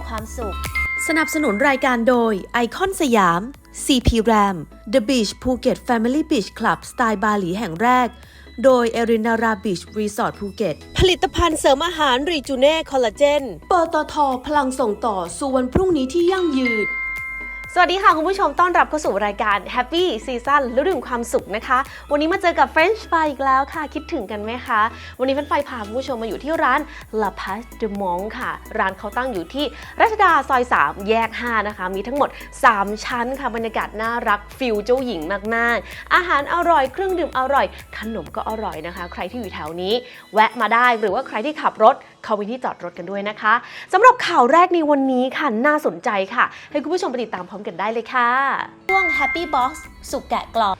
งความสุข สนับสนุนรายการโดยไอคอนสยาม CP Ram The Beach Phuket Family Beach Club สไตล์บาหลีแห่งแรก โดยเอรินาราบีชรีสอร์ทภูเก็ตผลิตภัณฑ์เสริมอาหารรีจูเน่คอลลาเจนปตทพลังส่งต่อสู่วันพรุ่งนี้ที่ยั่งยืน สวัสดีค่ะ คุณผู้ชมต้อนรับเข้าสู่รายการ Happy Season ฤดูแห่งความสุขนะคะ วันนี้มาเจอกับ French Fry อีกแล้วค่ะ คิดถึงกันไหมคะ วันนี้ French Fry พาคุณผู้ชมมาอยู่ที่ร้าน La Paz de Mont ค่ะ ร้านเขาตั้งอยู่ที่รัชดาซอย 3 แยก 5 นะคะ มีทั้งหมด 3 ชั้นค่ะ บรรยากาศน่ารักฟิลเจ้าหญิงมาก ๆ อาหารอร่อยเครื่องดื่มอร่อย ขนมก็อร่อยนะคะ ใครที่อยู่แถวนี้ แวะมาได้หรือว่าใครที่ขับรถ เข้าไปที่จอดรถกันด้วยนะคะสำหรับข่าวแรกในวันนี้ค่ะน่าสนใจค่ะ ให้คุณผู้ชมไปติดตามพร้อมกันได้เลยค่ะช่วง Happy Box สุกแกะกล่อง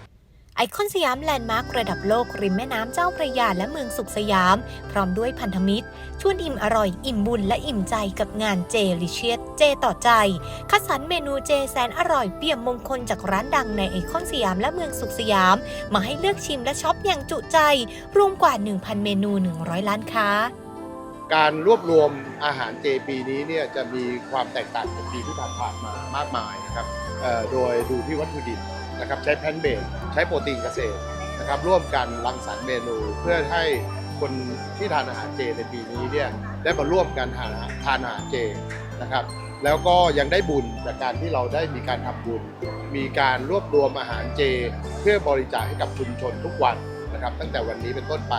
ไอคอนสยามแลนด์มาร์คระดับโลก ริมแม่น้ำเจ้าพระยาและเมืองสุขสยาม พร้อมด้วยพันธมิตร ชวนอิ่มอร่อยอิ่มบุญและอิ่มใจกับงานเจลิเชียสเจต่อใจ คัดสรรเมนูเจแสนอร่อยเปี่ยมมงคลจากร้านดังในไอคอนสยามและเมืองสุขสยาม มาให้เลือกชิมและช็อปอย่างจุใจ รวมกว่า 1,000 เมนู 100 ล้านค้า การรวบรวมอาหารเจปีนี้เนี่ยจะมีความแตกต่างจากปีที่ผ่านๆมามากมายนะครับโดยดูที่วัตถุดิบนะครับใช้แพนเบสใช้โปรตีนเกษตรนะครับร่วมกันรังสรรค์เมนูเพื่อให้คนที่ทานอาหารเจในปีนี้เนี่ยได้มาร่วมกันหาทานอาหารเจนะครับแล้วก็ยังได้บุญจากการที่เราได้มีการทำบุญ มีการรวบรวมอาหารเจ เพื่อบริจาคให้กับชุมชนทุกวันนะครับตั้งแต่วันนี้เป็นต้นไป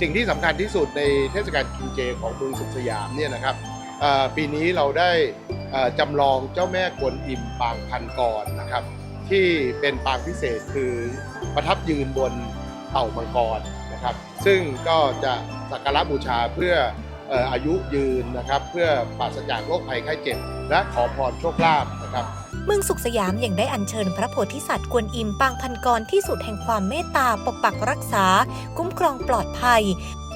สิ่งที่สำคัญที่สุดในเทศกาลกินเจของเมืองสุขสยามเนี่ยนะครับปีนี้เราได้จำลองเจ้าแม่กวนอิมปางพันกรนะครับ ที่เป็นปางพิเศษคือประทับยืนบนเต่ามังกรนะครับ ซึ่งก็จะสักการะบูชาเพื่อเอ่ออายุยืนนะครับ เพื่อปราศจากโรคภัยไข้เจ็บ และขอพรโชคลาภนะครับ เมืองสุขสยามยังได้อัญเชิญพระโพธิสัตว์กวนอิมปางพันกรที่สุดแห่งความเมตตาปกปักรักษา คุ้มครองปลอดภัย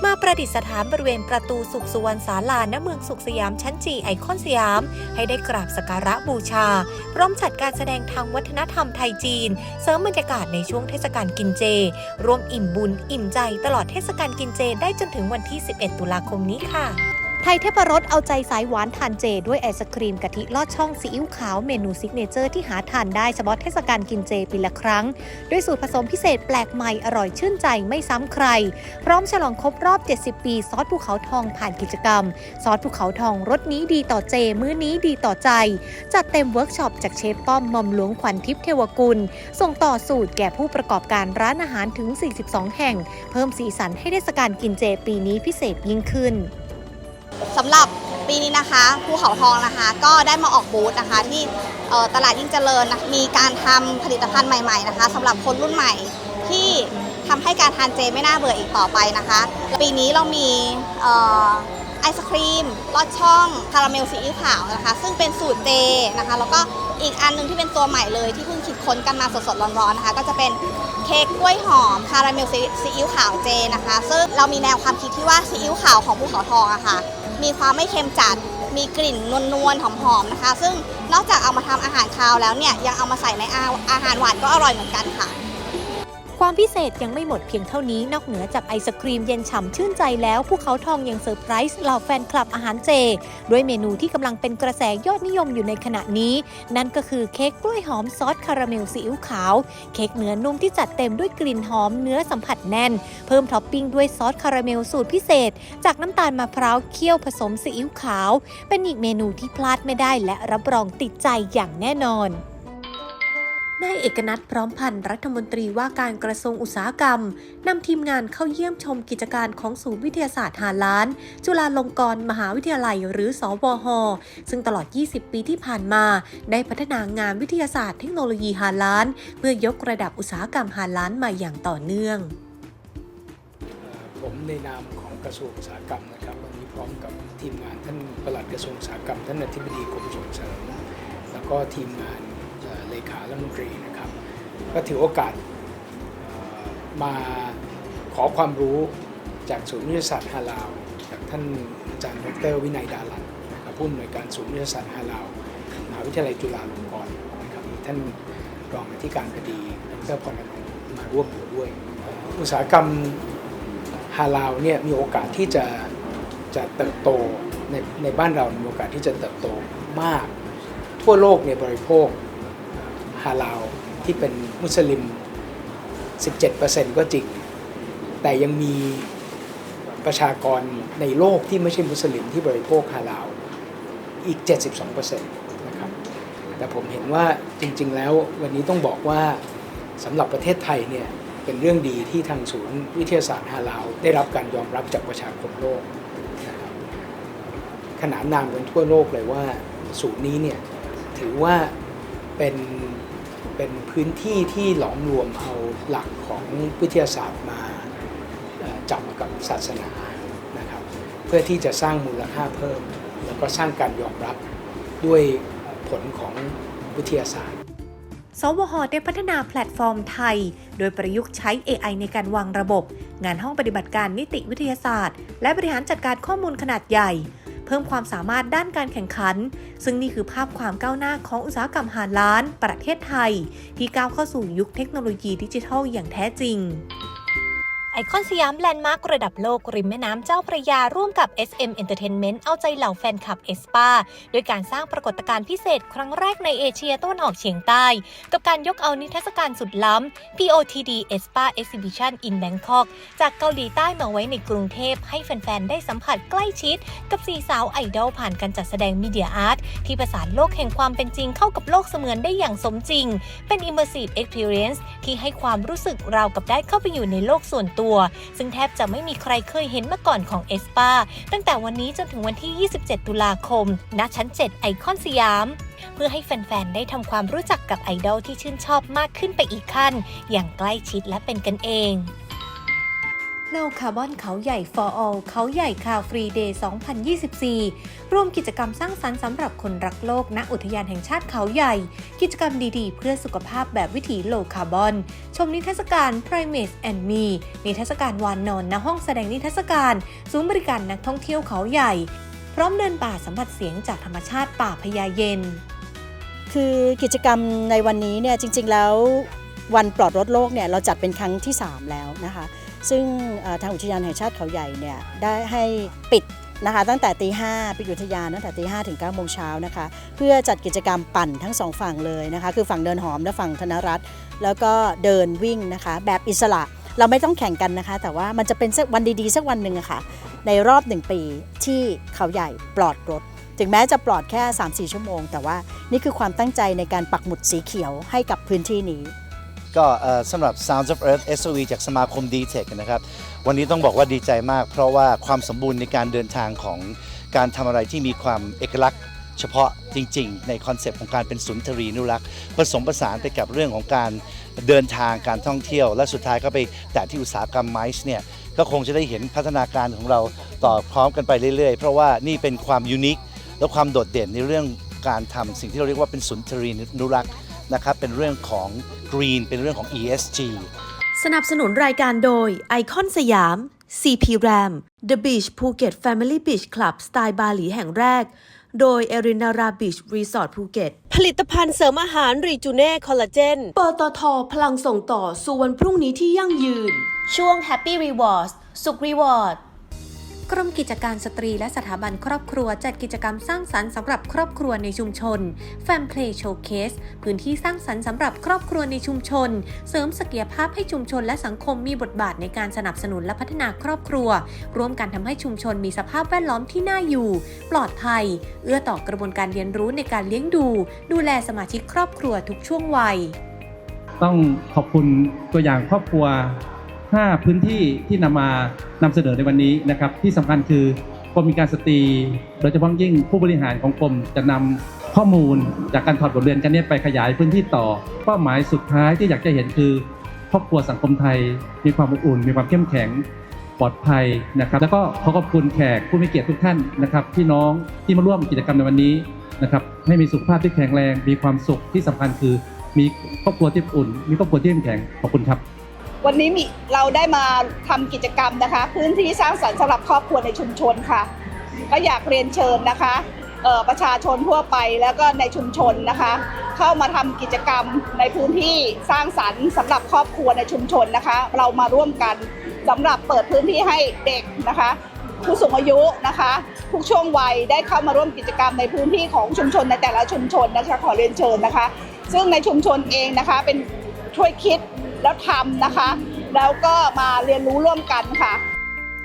มาประดิษฐานบริเวณประตูสุขสุวรรณศาลาณเมืองสุขสยามชั้นจีไอคอนสยาม ให้ได้กราบสักการะบูชา พร้อมจัดการแสดงทางวัฒนธรรมไทยจีน เสริมบรรยากาศในช่วงเทศกาลกินเจร่วมอิ่มบุญอิ่มใจตลอดเทศกาลกินเจได้จนถึงวันที่ 11 ตุลาคมนี้ค่ะ ทยเทพรสเอาใจสายหวานทานเจ ด้วยไอศครีมกะทิลอดช่องซีอิ๊วขาวเมนูซิกเนเจอร์ที่หาทานได้เฉพาะเทศกาลกินเจปีละครั้ง ด้วยสูตรผสมพิเศษแปลกใหม่อร่อยชื่นใจไม่ซ้ำใคร พร้อมฉลองครบรอบ 70 ปี ซอสภูเขาทองผ่านกิจกรรม ซอสภูเขาทองรสนี้ดีต่อเจ มื้อนี้ดีต่อใจ จัดเต็มเวิร์กช็อปจากเชฟป้อมหมอมหลวงขวัญทิพย์เทวกุล ส่งต่อสูตรแก่ผู้ประกอบการร้านอาหารถึง 42 แห่ง เพิ่มสีสันให้เทศกาลกินเจปีนี้พิเศษยิ่งขึ้น สำหรับปีนี้นะคะภูเขาทองนะคะ ก็ได้มาออกบูธนะคะ ที่ตลาดยิ่งเจริญนะมีการทำผลิตภัณฑ์ใหม่ๆนะคะสำหรับคนรุ่นใหม่ที่ทำให้การทานเจไม่น่าเบื่ออีกต่อไปนะคะปีนี้เรามีออไอศครีมลอดช่องคาราเมลซีอิ๊วขาวนะคะ ซึ่งเป็นสูตรเจนะคะ แล้วก็อีกอันหนึงที่เป็นตัวใหม่เลยที่เพิ่งคิดค้นกันมาสดๆร้อนๆนะคะ ก็จะเป็นเค้กกล้วยหอมคาราเมลซีอิ๊วขาวเจนะคะ ซึ่งเรามีแนวความคิดที่ว่าซีอิ๊วขาวของภูเขาทองอะค่ะ มีความไม่เค็มจัด มีกลิ่นนวลๆหอมๆนะคะ ซึ่งนอกจากเอามาทำอาหารคาวแล้วเนี่ยยังเอามาใส่ในอาอาหารหวานก็อร่อยเหมือนกันค่ะ ความพิเศษยังไม่หมดเพียงเท่านี้ นอกเหนือจากไอศครีมเย็นฉ่ำชื่นใจแล้วภูเขาทองยังเซอร์ไพรส์เหล่าแฟนคลับอาหารเจ ด้วยเมนูที่กำลังเป็นกระแสยอดนิยมอยู่ในขณะนี้ นั่นก็คือเค้กกล้วยหอมซอสคาราเมลซีอิ๊วขาว เค้กเนื้อนุ่มที่จัดเต็มด้วยกลิ่นหอมเนื้อสัมผัสแน่น เพิ่มท็อปปิ้งด้วยซอสคาราเมลสูตรพิเศษ จากน้ำตาลมะพร้าวเคี่ยวผสมซีอิ๊วขาว เป็นอีกเมนูที่พลาดไม่ได้และรับรองติดใจอย่างแน่นอน นายเอกนัทพร้อมพันธ์รัฐมนตรีว่าการกระทรวงอุตสาหกรรมนำทีมงานเข้าเยี่ยมชมกิจการของศูนย์วิทยาศาสตร์หาล้าน จุฬาลงกรณ์มหาวิทยาลัยหรือสวหซึ่งตลอด 20 ปีที่ผ่านมา ได้พัฒนางานวิทยาศาสตร์เทคโนโลยีหาล้าน เพื่อยกระดับอุตสาหกรรมหาล้านมาอย่างต่อเนื่อง ผมในนามของกระทรวงอุตสาหกรรมนะครับวันนี้พร้อมกับทีมงานท่านปลัดกระทรวงอุตสาหกรรมท่านอธิบดีกรมส่งเสริมแล้วก็ทีมงาน เลขารัฐมนตรีนะครับ ก็ถือโอกาสมาขอความรู้จากศูนย์วิทยาศาสตร์ฮาลาวจากท่านอาจารย์ดรวินัยดาลันนะครับผู้อำนวยการศูนย์วิทยาศาสตร์ฮาลาวมหาวิทยาลัยจุฬาลงกรณ์นะครับมีท่านรองอธิการบดีดรพรนันท์มาร่วมอยู่ด้วย อุตสาหกรรมฮาลาวเนี่ยมีโอกาสที่จะจะเติบโตในในบ้านเรามีโอกาสที่จะเติบโตมาก ทั่วโลกเนี่ยบริโภค ฮาลาวที่เป็นมุสลิม 17%ก็จริง แต่ยังมีประชากรในโลกที่ไม่ใช่มุสลิมที่บริโภคฮาลาวอีก 72%นะครับ แต่ผมเห็นว่าจริง ๆ แล้ววันนี้ต้องบอกว่าสำหรับประเทศไทยเนี่ยเป็นเรื่องดีที่ทางศูนย์วิทยาศาสตร์ฮาลาวได้รับการยอมรับจากประชาคมโลกนะครับขนานนามกันทั่วโลกเลยว่าศูนย์นี้เนี่ยถือว่าเป็น เป็นพื้นที่ที่หลอมรวมเอาหลักของวิทยาศาสตร์มาจับกับศาสนานะครับ เพื่อที่จะสร้างมูลค่าเพิ่ม แล้วก็สร้างการยอมรับด้วยผลของวิทยาศาสตร์ สวหได้พัฒนาแพลตฟอร์มไทย โดยประยุกต์ใช้ AI ในการวางระบบ งานห้องปฏิบัติการนิติวิทยาศาสตร์ และบริหารจัดการข้อมูลขนาดใหญ่ เพิ่มความสามารถด้านการแข่งขัน ซึ่งนี่คือภาพความก้าวหน้าของอุตสาหกรรมหาล้าน ประเทศไทย ที่ก้าวเข้าสู่ยุคเทคโนโลยีดิจิทัลอย่างแท้จริง ไอคอนสยามแลนด์มาร์กระดับโลกริมแม่น้ำเจ้าพระยาร่วมกับ SM Entertainment เอาใจเหล่าแฟนคลับเอสปาด้วยการสร้างปรากฏการณ์พิเศษครั้งแรกในเอเชียตะวันออกเฉียงใต้ กับการยกเอานิทรรศการสุดล้ำ POTD ESPA Exhibition in Bangkok จากเกาหลีใต้มาไว้ในกรุงเทพให้แฟน ๆ ได้สัมผัสใกล้ชิด กับสีสาวไอดอลผ่านการจัดแสดงมีเดียอาร์ตที่ประสานโลกแห่งความเป็นจริงเข้ากับโลกเสมือนได้อย่างสมจริง เป็น Immersive Experience ที่ให้ความรู้สึกราวกับได้เข้าไปอยู่ในโลกส่วนตัวซึ่งแทบจะไม่มีใครเคยเห็นมาก่อนของเอสปาตั้งแต่วันนี้จนถึงวันที่ 27 ตุลาคม ณ ชั้น 7 ไอคอนสยาม เพื่อให้แฟน ๆ ได้ทำความรู้จักกับไอดอลที่ชื่นชอบมากขึ้นไปอีกขั้น อย่างใกล้ชิดและเป็นกันเอง โลคาร์บอนเขาใหญ่ for all เขาใหญ่คาฟรีเดย์ 2024 ร่วมกิจกรรมสร้างสรรค์สำหรับคนรักโลก ณ อุทยานแห่งชาติเขาใหญ่ กิจกรรมดีๆ เพื่อสุขภาพแบบวิถีโลคาร์บอน ชมนิทรรศการ Primates and Me นิทรรศการวานนอนณห้องแสดงนิทรรศการ ศูนย์บริการนักท่องเที่ยวเขาใหญ่ พร้อมเดินป่าสัมผัสเสียงจากธรรมชาติป่าพญาเย็น คือกิจกรรมในวันนี้เนี่ยจริงๆแล้ววันปลอดรถโลกเนี่ยเราจัดเป็นครั้งที่ 3 แล้วนะคะ ซึ่งทางอุทยานแห่งชาติเขาใหญ่เนี่ยได้ให้ปิดนะคะตั้งแต่ตีห้าปิดอุทยานตั้งแต่ตีห้าถึง9ก้าโมงเช้านะคะ เพื่อจัดกิจกรรมปั่นทั้งสองฝั่งเลยนะคะ คือฝั่งเดินหอมและฝั่งธนรัฐแล้วก็เดินวิ่งนะคะ แบบอิสระเราไม่ต้องแข่งกันนะคะ แต่ว่ามันจะเป็นสักวันดีๆ สักวันหนึ่งะค่ะ ในรอบหนึ่งปีที่เขาใหญ่ปลอดรถ ถึงแม้จะปลอดแค่ 3-4 ชั่วโมง แต่ว่านี่คือความตั้งใจในการปักหมุดสีเขียวให้กับพื้นที่นี้ ก็สำหรับ Sounds of Earth SOE จากสมาคม d t e c นะครับ วันนี้ต้องบอกว่าดีใจมาก เพราะว่าความสมบูรณ์ในการเดินทางของการทำอะไรที่มีความเอกลักษณ์เฉพาะจริง ๆ ในคอนเซปต์ของการเป็นสุนทรีนุรักษ์ผสมผสานไปกับเรื่องของการเดินทางการท่องเที่ยว และสุดท้ายก็ไปแตะที่อุตสาหกรรมไมซ์เนี่ยก็คงจะได้เห็นพัฒนาการของเราต่อพร้อมกันไปเรื่อยๆ เพราะว่านี่เป็นความยูนิคและความโดดเด่นในเรื่องการทำสิ่งที่เราเรียกว่าเป็นสุนทรีนุรักษ์ นะครับเป็นเรื่องของ Green เป็นเรื่องของ ESG สนับสนุนรายการโดยไอคอนสยาม CP Ram The Beach Phuket Family Beach Club สไตล์บาหลีแห่งแรก โดย e r i n a r a Beach Resort ภูเก็ตผลิตภัณฑ์เสริมอาหารรีจูเน่คอลลาเจนปตทพลังส่งต่อสู่วันพรุ่งนี้ที่ยั่งยืน ช่วง Happy Rewards สุข Reward กรมกิจการสตรีและสถาบันครอบครัวจัดกิจกรรมสร้างสรรค์สำหรับครอบครัวในชุมชนแฟมเพลย์โชว์เคสพื้นที่สร้างสรรค์สำหรับครอบครัวในชุมชน เสริมศักยภาพให้ชุมชนและสังคมมีบทบาทในการสนับสนุนและพัฒนาครอบครัว ร่วมกันทำให้ชุมชนมีสภาพแวดล้อมที่น่าอยู่ ปลอดภัย เอื้อต่อกระบวนการเรียนรู้ในการเลี้ยงดู ดูแลสมาชิกครอบครัวทุกช่วงวัย ต้องขอบคุณตัวอย่างครอบครัว 5 พื้นที่ที่นำมานำเสนอในวันนี้นะครับ ที่สำคัญคือกรมมีการสตรีโดยเฉพาะยิ่งผู้บริหารของกรมจะนำข้อมูลจากการถอดบทเรียนกันนี้ไปขยายพื้นที่ต่อ เป้าหมายสุดท้ายที่อยากจะเห็นคือครอบครัวสังคมไทย มีความอบอุ่น มีความเข้มแข็งปลอดภัยนะครับ แล้วก็ขอขอบคุณแขกผู้มีเกียรติทุกท่านนะครับพี่น้องที่มาร่วมกิจกรรมในวันนี้นะครับให้มีสุขภาพที่แข็งแรง มีความสุขที่สำคัญคือ มีครอบครัวที่อบอุ่น มีครอบครัวที่เข้มแข็งขอบคุณครับ วันนี้มีเราได้มาทำกิจกรรมนะคะ พื้นที่สร้างสรรค์สำหรับครอบครัวในชุมชนค่ะ ก็อยากเรียนเชิญนะคะประชาชนทั่วไปแล้วก็ในชุมชนนะคะ เข้ามาทำกิจกรรมในพื้นที่สร้างสรรค์สำหรับครอบครัวในชุมชนนะคะ เรามาร่วมกันสำหรับเปิดพื้นที่ให้เด็กนะคะ ผู้สูงอายุนะคะ ทุกช่วงวัยได้เข้ามาร่วมกิจกรรมในพื้นที่ของชุมชนในแต่ละชุมชนนะคะขอเรียนเชิญนะคะ ซึ่งในชุมชนเองนะคะเป็นช่วยคิด แล้วทำนะคะ แล้วก็มาเรียนรู้ร่วมกันค่ะ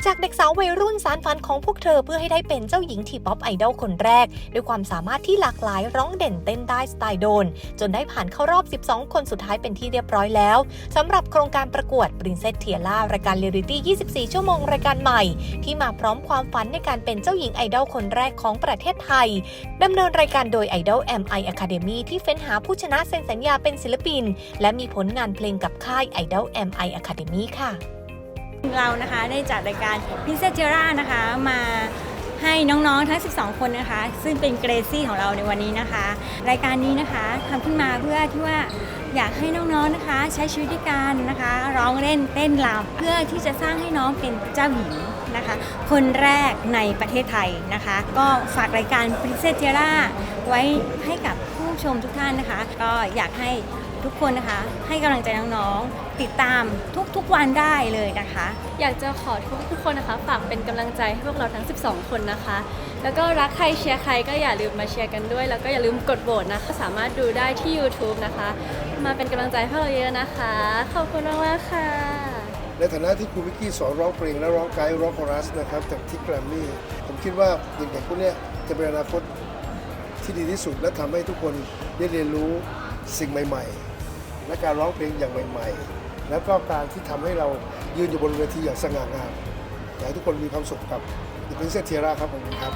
จากเด็กสาววัยรุ่นสารฝันของพวกเธอเพื่อให้ได้เป็นเจ้าหญิงทีป๊อปไอดอลคนแรก ด้วยความสามารถที่หลากหลายร้องเด่นเต้นได้สไตล์โดน จนได้ผ่านเข้ารอบ 12 คนสุดท้ายเป็นที่เรียบร้อยแล้วสำหรับโครงการประกวด Princess t i a r a รายการเรียลิตี้ 24 ชั่วโมงรายการใหม่ ที่มาพร้อมความฝันในการเป็นเจ้าหญิงไอดอลคนแรกของประเทศไทยดำเนินรายการโดย Idol MI Academy ที่เฟ้นหาผู้ชนะเซ็นสัญญาเป็นศิลปิน และมีผลงานเพลงกับค่าย Idol MI Academy ค่ะ เรานะคะได้จัดรายการ Princess t i a r a นะคะมาให้น้องๆทั้ง 12 คนนะคะ ซึ่งเป็นเกรซี่ของเราในวันนี้นะคะ รายการนี้นะคะทำขึ้นมาเพื่อที่ว่าอยากให้น้องๆนะคะ ใช้ชีวิตด้วยกันนะคะ ร้องเล่นเต้นรำเพื่อที่จะสร้างให้น้องเป็นเจ้าหญิงนะคะ คนแรกในประเทศไทยนะคะ ก็ฝากรายการ Princess t i a r a ไว้ให้กับผู้ชมทุกท่านนะคะ ก็อยากให้ ทุกคนนะคะ ให้กำลังใจน้องๆ ติดตามทุกๆวันได้เลยนะคะ อยากจะขอทุกทุกคนนะคะฝากเป็นกำลังใจให้พวกเราทั้ง 12 คนนะคะ แล้วก็รักใครเชียร์ใครก็อย่าลืมมาเชียร์กันด้วย แล้วก็อย่าลืมกดโหวตนะคะสามารถดูได้ที่ YouTube นะคะ มาเป็นกำลังใจให้พวกเราเยอะนะคะ ขอบคุณมากๆค่ะ ในฐานะที่ครูวิกกี้สอนร้องเพลงและร้องไกด์ร้องคอรัสนะครับจากที่แกรมมี่ผมคิดว่าเด็กๆพวกเนี้ยจะเป็นอนาคตที่ดีที่สุดและทำให้ทุกคนได้เรียนรู้สิ่งใหม่ ๆ และการร้องเพลงอย่างใหม่ ๆ แล้วก็การที่ทำให้เรายืนอยู่บนเวทีอย่างสง่างามอยากให้ทุกคนมีความสุขกับ The Princess Tiara ครับผมครับ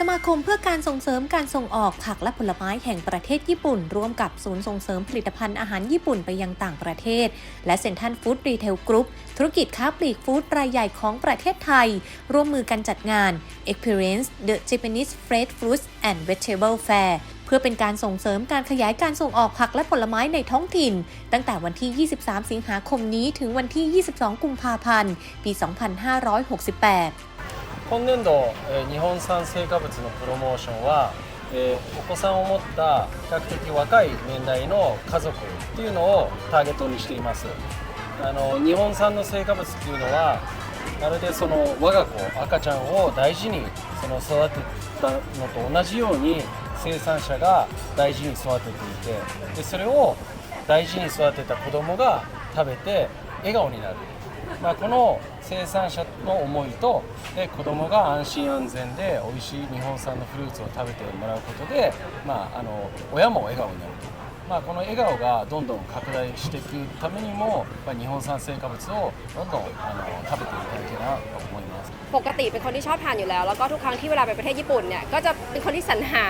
สมาคมเพื่อการส่งเสริมการส่งออกผักและผลไม้แห่งประเทศญี่ปุ่น ร่วมกับศูนย์ส่งเสริมผลิตภัณฑ์อาหารญี่ปุ่นไปยังต่างประเทศ และเซ็นทรัลฟู้ดรีเทลกรุ๊ปธุรกิจค้าปลีกฟู้ดรายใหญ่ของประเทศไทย ร่วมมือกันจัดงาน Experience the Japanese Fresh Fruits and Vegetable Fair เพื่อเป็นการส่งเสริมการขยายการส่งออกผักและผลไม้ในท้องถิ่น ตั้งแต่วันที่ 23 สิงหาคมนี้ถึงวันที่ 22 กุมภาพันธ์ ปี 2568 今年度、えー日本産成果物のプロモーションは、えーお子さんを持った比較的若い年代の家族っていうのをターゲットにしていますあの日本産の成果物っていうのはまるでその我が子赤ちゃんを大事にその育てたのと同じように 生産者が大事に育てていてでそれを大事に育てた子供が食べて笑顔になるまあ、この生産者の思いとで子供が安心安全で美味しい日本産のフルーツを食べてもらうことで、まあ、あの親も笑顔になると、まあ、この笑顔がどんどん拡大していくためにも、まあ、日本産成果物をどんどんあの食べていただけたらと思います。 ปกติเป็นคนที่ชอบทานอยู่แล้ว แล้วก็ทุกครั้งที่เวลาไปประเทศญี่ปุ่นเนี่ยก็จะเป็นคนที่สรรหา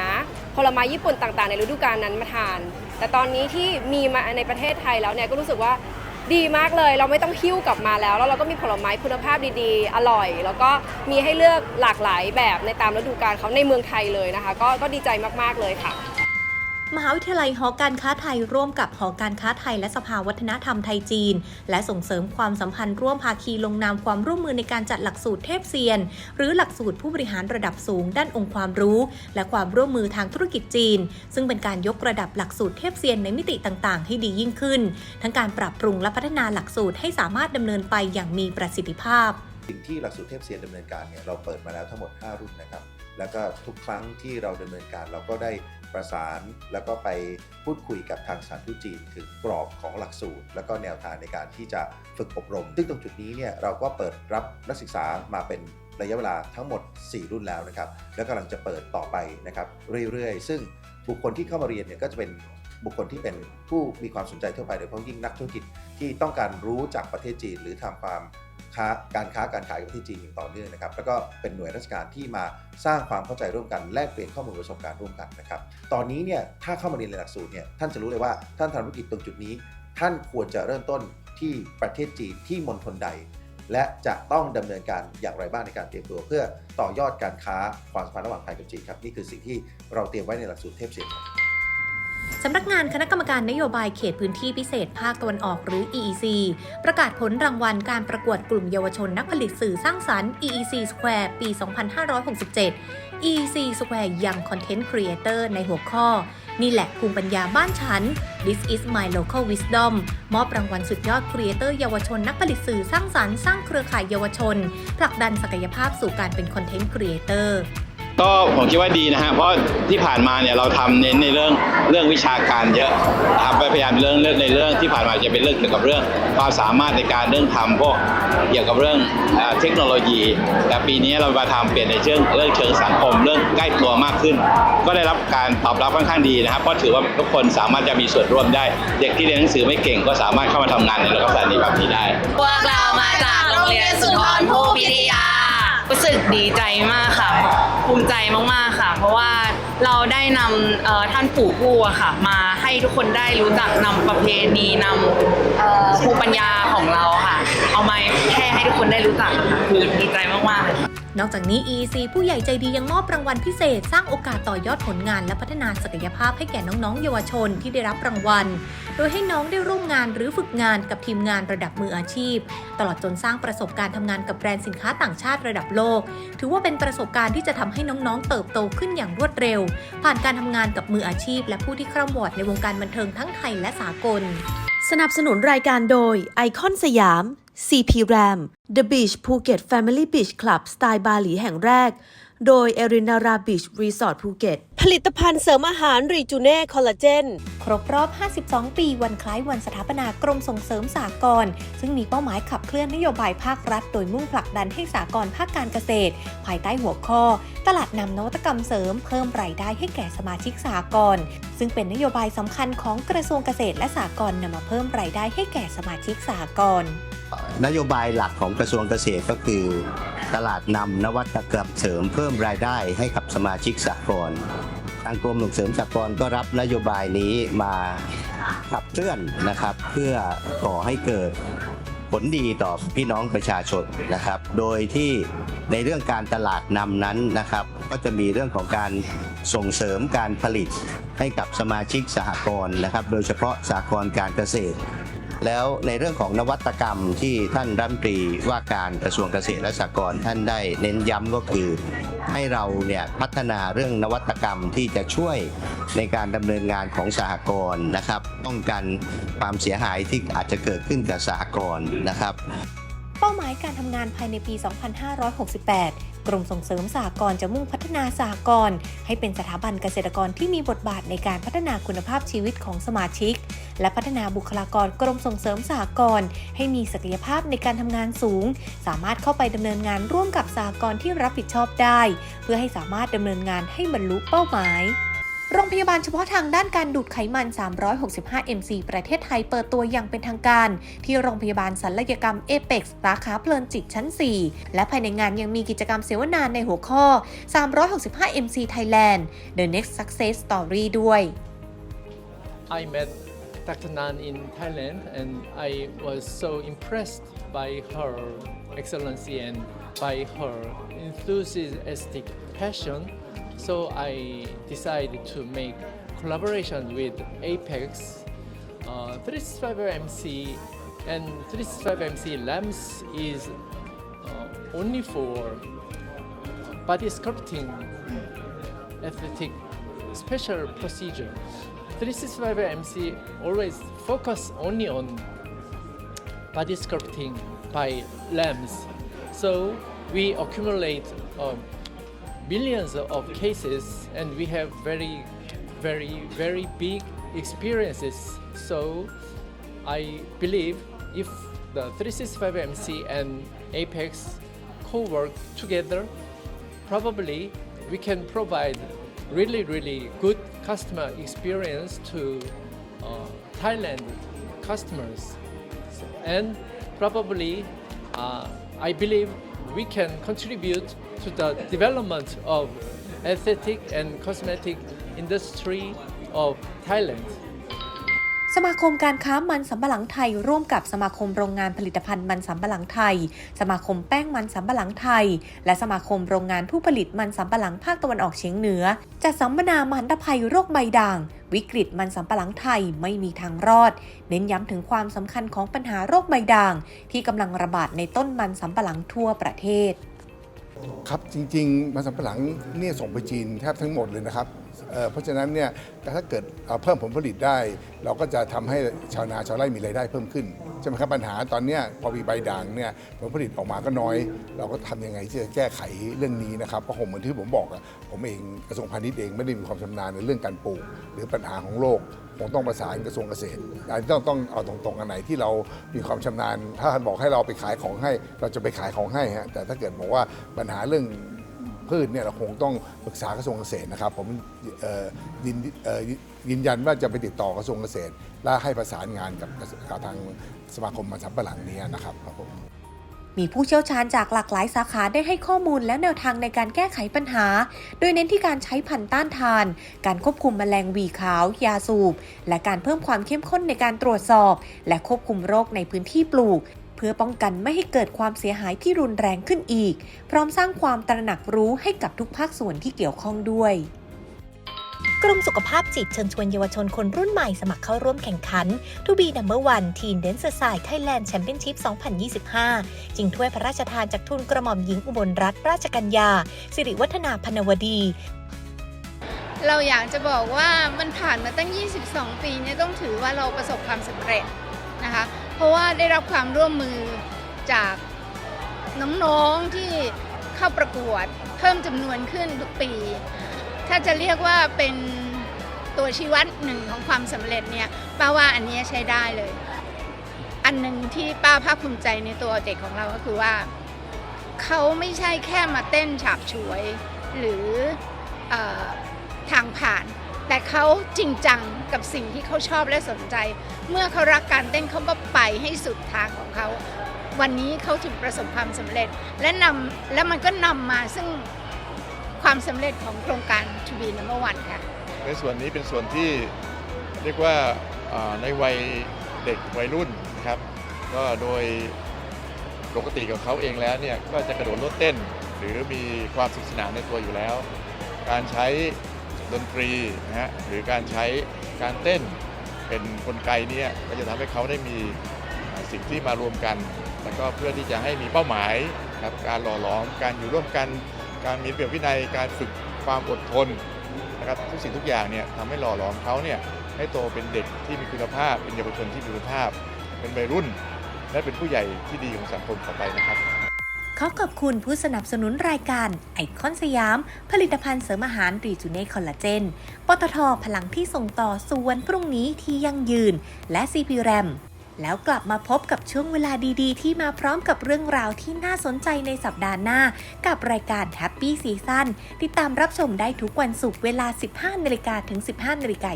ผลไม้ญี่ปุ่นต่างๆ ในฤดูกาลนั้นมาทาน แต่ตอนนี้ที่มีมาในประเทศไทยแล้วเนี่ยก็รู้สึกว่าดีมากเลย เราไม่ต้องหิ้วกลับมาแล้ว แล้วเราก็มีผลไม้คุณภาพดีๆ อร่อย แล้วก็มีให้เลือกหลากหลายแบบในตามฤดูกาลเขาในเมืองไทยเลยนะคะ ก็ก็ดีใจมากๆเลยค่ะ มหาวิทยาลัยหอการค้าไทยร่วมกับหอการค้าไทย และสภาวัฒนธรรมไทยจีน และส่งเสริมความสัมพันธ์ร่วมภาคีลงนามความร่วมมือในการจัดหลักสูตรเทพเซียน หรือหลักสูตรผู้บริหารระดับสูงด้านองค์ความรู้ และความร่วมมือทางธุรกิจจีน ซึ่งเป็นการยกระดับหลักสูตรเทพเซียนในมิติต่างๆ ให้ดียิ่งขึ้น ทั้งการปรับปรุงและพัฒนาหลักสูตรให้สามารถดำเนินไปอย่างมีประสิทธิภาพสิ่งที่หลักสูตรเทพเซียนดำเนินการเนี่ยเราเปิดมาแล้วทั้งหมด 5 รุ่นนะครับ แล้วก็ทุกครั้งที่เราดำเนินการเราก็ได้ ประสาน แล้วก็ไปพูดคุยกับทางสถานทูตจีนถึงกรอบของหลักสูตร แล้วก็แนวทางในการที่จะฝึกอบรม ซึ่งตรงจุดนี้เนี่ยเราก็เปิดรับนักศึกษามาเป็นระยะเวลาทั้งหมด 4 รุ่นแล้วนะครับ แล้วกำลังจะเปิดต่อไปนะครับเรื่อยๆ ซึ่งบุคคลที่เข้ามาเรียนเนี่ยก็จะเป็นบุคคลที่เป็นผู้มีความสนใจทั่วไปโดยเฉพาะยิ่งนักธุรกิจที่ต้องการรู้จากประเทศจีน หรือทำความ ค้าการค้าการขายกับประเทศจีนอย่างต่อเนื่องนะครับแล้วก็เป็นหน่วยราชการที่มาสร้างความเข้าใจร่วมกันแลกเปลี่ยนข้อมูลประสบการณ์ร่วมกันนะครับตอนนี้เนี่ยถ้าเข้ามาเรียนในหลักสูตรเนี่ยท่านจะรู้เลยว่าท่านทำธุรกิจตรงจุดนี้ ท่านควรจะเริ่มต้นที่ประเทศจีนที่มณฑลใด และจะต้องดำเนินการอย่างไรบ้างในการเตรียมตัว เพื่อต่อยอดการค้าความสัมพันธ์ระหว่างไทยกับจีนครับนี่คือสิ่งที่เราเตรียมไว้ในหลักสูตรเทพเสียง สำนักงานคณะกรรมการนโยบายเขตพื้นที่พิเศษภาคตะวันออกหรือ EEC ประกาศผลรางวัลการประกวดกลุ่มเยาวชนนักผลิตสื่อสร้างสรรค์ EEC Square ปี 2567 EEC Square Young Content Creator ในหัวข้อ นี่แหละภูมิปัญญาบ้านฉัน This is my local wisdom มอบรางวัลสุดยอดครีเอเตอร์เยาวชนนักผลิตสื่อสร้างสรรค์สร้างเครือข่ายเยาวชนผลักดันศักยภาพสู่การเป็นคอนเทนต์ครีเอเตอร์ ก็ผมคิดว่าดีนะฮะเพราะที่ผ่านมาเนี่ยเราทำเน้นในเรื่องเรื่องวิชาการเยอะนะครับพยายามเรื่องเรื่องในเรื่องที่ผ่านมาจะเป็นเรื่องเกี่ยวกับเรื่องความสามารถในการเรื่องทำพวกเกี่ยวกับเรื่องเทคโนโลยี แต่ปีนี้เรามาทำเปลี่ยนในเชิงเรื่องเชิงสังคมเรื่องใกล้ตัวมากขึ้น ก็ได้รับการตอบรับค่อนข้างดีนะครับเพราะถือว่าทุกคนสามารถจะมีส่วนร่วมได้ เด็กที่เรียนหนังสือไม่เก่งก็สามารถเข้ามาทำงานในลักษณะนี้แบบนี้ได้ พวกเรามาจากโรงเรียนสุนทรภู่พิทยา รู้สึกดีใจมากค่ะ ภูมิใจมากๆค่ะ เพราะว่าเราได้นำท่านปู่กู้อะค่ะ มาให้ทุกคนได้รู้จักนำประเพณีนำภูมิปัญญาของเราค่ะ เอามาแค่ให้ทุกคนได้รู้จักอะค่ะคือดีใจมากๆเลยค่ะ นอกจากนี้ EEC ผู้ใหญ่ใจดียังมอบรางวัลพิเศษ สร้างโอกาสต่อยอดผลงานและพัฒนาศักยภาพให้แก่น้องๆ เยาวชนที่ได้รับรางวัล โดยให้น้องได้ร่วมงานหรือฝึกงานกับทีมงานระดับมืออาชีพ ตลอดจนสร้างประสบการณ์ทำงานกับแบรนด์สินค้าต่างชาติระดับโลก ถือว่าเป็นประสบการณ์ที่จะทำให้น้องๆ เติบโตขึ้นอย่างรวดเร็ว ผ่านการทำงานกับมืออาชีพ และผู้ที่คร่ำวอดในวงการบันเทิงทั้งไทยและสากล สนับสนุนรายการโดยไอคอนสยาม CP Ram The Beach Phuket Family Beach Club สไตล์บาหลีแห่งแรก โดย e r i n a r a Beach Resort Phuket ผลิตภัณฑ์เสริมอาหารรีจูเน่คอลลาเจน ครบรอบ 52 ปีวันคล้ายวันสถาปนากรมส่งเสริมสหกรณ์ซึ่งมีเป้าหมายขับเคลื่อนนโยบายภาครัฐ โดยมุ่งผลักดันให้สหกรณ์ภาคการเกษตร ภายใต้หัวข้อ ตลาดนำนวัตกรรมเสริมเพิ่มรายได้ให้แก่สมาชิกสหกรณ์ซึ่งเป็นนโยบายสำคัญของกระทรวงเกษตรและสหกรณ์นำมาเพิ่มรายได้ให้แก่สมาชิกสหกรณ์ นโยบายหลักของกระทรวงเกษตรก็คือ ตลาดนำนวัตกรรมเสริมเพิ่มรายได้ให้กับสมาชิกสหกรณ์ทางกรมส่งเสริมสหกรณ์ก็รับนโยบายนี้มาขับเคลื่อนนะครับ เพื่อก่อให้เกิดผลดีต่อพี่น้องประชาชนนะครับ โดยที่ในเรื่องการตลาดนำนั้นนะครับ ก็จะมีเรื่องของการส่งเสริมการผลิตให้กับสมาชิกสหกรณ์นะครับ โดยเฉพาะสหกรณ์การเกษตร แล้วในเรื่องของนวัตกรรมที่ท่านรัฐมนตรีว่าการกระทรวงเกษตรและสหกรณ์ท่านได้เน้นย้ำก็คือ ให้เราเนี่ยพัฒนาเรื่องนวัตกรรมที่จะช่วยในการดำเนินงานของสหกรณ์นะครับป้องกันความเสียหายที่อาจจะเกิดขึ้นกับสหกรณ์นะครับ เป้าหมายการทำงานภายในปี 2568 กรมส่งเสริมสหกรณ์จะมุ่งพัฒนาสหกรณ์ให้เป็นสถาบันเกษตรกรที่มีบทบาทในการพัฒนาคุณภาพชีวิตของสมาชิก และพัฒนาบุคลากรกรมส่งเสริมสหกรณ์ให้มีศักยภาพในการทำงานสูง สามารถเข้าไปดำเนินงานร่วมกับสหกรณ์ที่รับผิดชอบได้ เพื่อให้สามารถดำเนินงานให้บรรลุเป้าหมาย โรงพยาบาลเฉพาะทางด้านการดูดไขมัน 365 mc ประเทศไทยเปิดตัวอย่างเป็นทางการ ที่โรงพยาบาลศัลยกรรมเอเ x สาขาเพลินจิตชั้น 4 และภายในงานยังมีกิจกรรมเสวนาในหัวข้อ 365 mc Thailand The Next Success Story ด้วย I met Dr. Nan in Thailand and I was so impressed by her excellency and by her enthusiastic passion. So I decided to make collaboration with Apex, uh, 365MC, and 365MC lamps is uh, only for body sculpting aesthetic special procedure. 365 MC always focus only on body sculpting by lamps. So we accumulate um, millions of cases and we have very, very, very big experiences. So I believe if the 365 MC and Apex co-work together, probably we can provide really, really good customer experience to uh, Thailand customers, and probably uh, I believe we can contribute to the development of aesthetic and cosmetic industry of Thailand. สมาคมการค้ามันสำปะหลังไทย ร่วมกับสมาคมโรงงานผลิตภัณฑ์มันสำปะหลังไทย สมาคมแป้งมันสำปะหลังไทย และสมาคมโรงงานผู้ผลิตมันสำปะหลังภาคตะวันออกเฉียงเหนือจัดสัมมนามหันตภัยโรคใบด่าง วิกฤตมันสำปะหลังไทยไม่มีทางรอด เน้นย้ำถึงความสำคัญของปัญหาโรคใบด่าง ที่กำลังระบาดในต้นมันสำปะหลังทั่วประเทศ ครับจริงๆมันสำปะหลังเนี่ยส่งไปจีนแทบทั้งหมดเลยนะครับเอ่อเพราะฉะนั้นเนี่ยถ้าเกิดเอาเพิ่มผลผลิตได้ เราก็จะทำให้ชาวนาชาวไร่มีรายได้เพิ่มขึ้นใช่ไหมครับปัญหาตอนเนี้ยพอมีใบด่างเนี่ยผลผลิตออกมาก็น้อย เราก็ทำยังไงที่จะแก้ไขเรื่องนี้นะครับเพราะผมเหมือนที่ผมบอกอะผมเองกระทรวงพาณิชย์เองไม่ได้มีความชำนาญในเรื่องการปลูก หรือปัญหาของโลก คงต้องประสานกระทรวงเกษตรอันนี้ต้องต้องเอาตรงๆอันไหนที่เรามีความชำนาญ ถ้าท่านบอกให้เราไปขายของให้ เราจะไปขายของให้ฮะแต่ถ้าเกิดบอกว่าปัญหาเรื่องพืชเนี่ยเราคงต้องปรึกษากระทรวงเกษตรนะครับ ผมยินยืนยันว่าจะไปติดต่อกระทรวงเกษตร และให้ประสานงานกับทางสมาคมมันสำปะหลังนี้นะครับครับผม มีผู้เชี่ยวชาญจากหลากหลายสาขาได้ให้ข้อมูลและแนวทางในการแก้ไขปัญหา โดยเน้นที่การใช้พันต้านทาน การควบคุมแมลงวีขาว ยาสูบ และการเพิ่มความเข้มข้นในการตรวจสอบ และควบคุมโรคในพื้นที่ปลูกเพื่อป้องกันไม่ให้เกิดความเสียหายที่รุนแรงขึ้นอีก พร้อมสร้างความตระหนักรู้ให้กับทุกภาคส่วนที่เกี่ยวข้องด้วย กรมสุขภาพจิตเชิญชวนเยาวชนคนรุ่นใหม่สมัครเข้าร่วมแข่งขัน To be number one Teen Dance Side Thailand Championship 2025 จิงถ้วยพระราชทานจากทุนกระหม่อมหญิงอุบลรัตนราชกัญญา สิริวัฒนาพนวดี เราอยากจะบอกว่ามันผ่านมาตั้ง 22 ปีเนี่ยต้องถือว่าเราประสบความสำเร็จนะคะ เพราะว่าได้รับความร่วมมือจากน้องๆที่เข้าประกวดเพิ่มจำนวนขึ้นทุกปี ถ้าจะเรียกว่าเป็นตัวชี้วัดหนึ่งของความสำเร็จเนี่ยป้าว่าอันนี้ใช้ได้เลย อันหนึ่งที่ป้าภาคภูมิใจในตัวเด็กของเราก็คือว่า เขาไม่ใช่แค่มาเต้นฉาบฉวย หรือออทางผ่าน แต่เขาจริงจังกับสิ่งที่เขาชอบและสนใจ เมื่อเขารักการเต้นเขาก็ไปให้สุดทางของเขาวันนี้เขาถึงประสบความสำเร็จ และนำและมันก็นำมาซึ่ง ความสำเร็จของโครงการ To be number one ค่ะ ในส่วนนี้เป็นส่วนที่เรียกว่าอ่าในวัยเด็กวัยรุ่นนะครับ ก็โดยปกติกับเขาเองแล้วเนี่ยก็จะกระโดดโลดเต้น หรือมีความสนุกสนานในตัวอยู่แล้ว การใช้ดนตรีนะฮะหรือการใช้การเต้นเป็นกลไกเนี่ยก็จะทำให้เขาได้มีอ่าสิ่งที่มารวมกัน แล้วก็เพื่อที่จะให้มีเป้าหมายครับการหล่อหลอมการอยู่ร่วมกัน การมีระเบียบวินัยการฝึกความอดทนนะครับทุกสิ่งทุกอย่างเนี่ยทำให้หล่อหลอมเขาเนี่ยให้โตเป็นเด็กที่มีคุณภาพ เป็นเยาวชนที่มีคุณภาพ เป็นวัยรุ่น และเป็นผู้ใหญ่ที่ดีของสังคมต่อไปนะครับขอขอบคุณผู้สนับสนุนรายการไอคอนสยาม ผลิตภัณฑ์เสริมอาหารรีจูเน่คอลลาเจน ปตทพลังที่ส่งต่อสู่วันพรุ่งนี้ที่ยั่งยืน และ CP RAM แล้วกลับมาพบกับช่วงเวลาดีๆ ที่มาพร้อมกับเรื่องราวที่น่าสนใจในสัปดาห์หน้า กับรายการ Happy Season ติดตามรับชมได้ทุกวันศุกร์เวลา 15นาฬิกาถึง 15นาฬิกา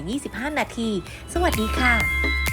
25 นาที สวัสดีค่ะ